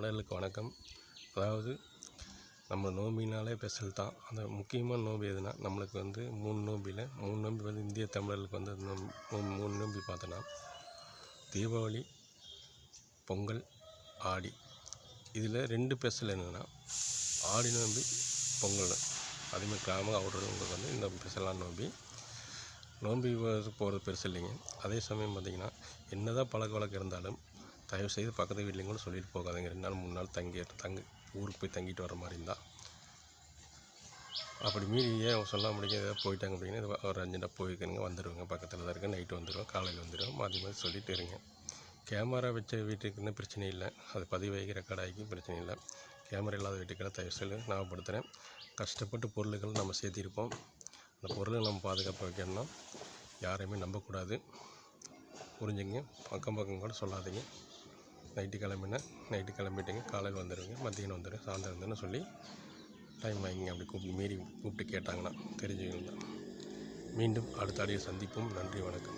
தமிழர்களுக்கு வணக்கம். அதாவது நம்ம நோம்பினாலே ஸ்பெஷல் தான். அந்த முக்கியமான நோம்பு எதுனா நம்மளுக்கு வந்து மூணு நோம்பியில் மூணு நோம்பி வந்து இந்திய தமிழர்களுக்கு வந்து நோம்பி மூணு மூணு நோம்பி பார்த்தோன்னா தீபாவளி பொங்கல் ஆடி. இதில் ரெண்டு ஸ்பெஷல் என்னென்னா ஆடி நோம்பி பொங்கல் அதேமாதிரி கிராம அவுட்டர்களுக்கு வந்து இந்த ஸ்பெஷலான நோம்பி. நோம்பி போகிறது பெருசு இல்லைங்க. அதே சமயம் பார்த்திங்கன்னா என்ன தான் பழக்க வழக்கம் இருந்தாலும் தயவு செய்து பக்கத்து வீட்லேயும் கூட சொல்லிட்டு போகாதீங்க. ரெண்டு நாள் மூணு நாள் தங்கி தங்கி ஊருக்கு போய் தங்கிட்டு வர மாதிரி இருந்தால் அப்படி மீறி ஏன் சொல்ல முடியும் ஏதாவது போயிட்டாங்க அப்படின்னா ஒரு அஞ்சு நாள் போயிருக்கணுங்க வந்துடுவேங்க பக்கத்தில் தான் இருக்கேன் நைட்டு வந்துடும் காலையில் வந்துடும் மாற்றி மாதிரி சொல்லிட்டு இருங்க. கேமரா வச்ச வீட்டுக்குன்னு பிரச்சனை இல்லை. அது பதிவாகி ரெக்கார்ட் ஆகி பிரச்சனை இல்லை. கேமரா இல்லாத வீட்டுக்கெல்லாம் தயவு செய்து ஞாபகப்படுத்துகிறேன் கஷ்டப்பட்டு பொருள்கள் நம்ம சேர்த்திருப்போம். அந்த பொருளை நம்ம பாதுகாப்பாக வைக்கணும்னா யாரையுமே நம்பக்கூடாது. புரிஞ்சுங்க பக்கம் பக்கம் கூட சொல்லாதீங்க. நைட்டு கிளம்பினா நைட்டு கிளம்பிட்டீங்க காலையில் வந்துடுங்க மத்தியானம் வந்துடுங்க சாயந்தரம் வந்துன்னு சொல்லி டைம் வாங்கிங்க அப்படி கூப்பிட்டு மீறி கூப்பிட்டு கேட்டாங்கன்னா தெரிஞ்சுக்கணும் மீண்டும் அடுத்த அடியை சந்திப்போம். நன்றி வணக்கம்.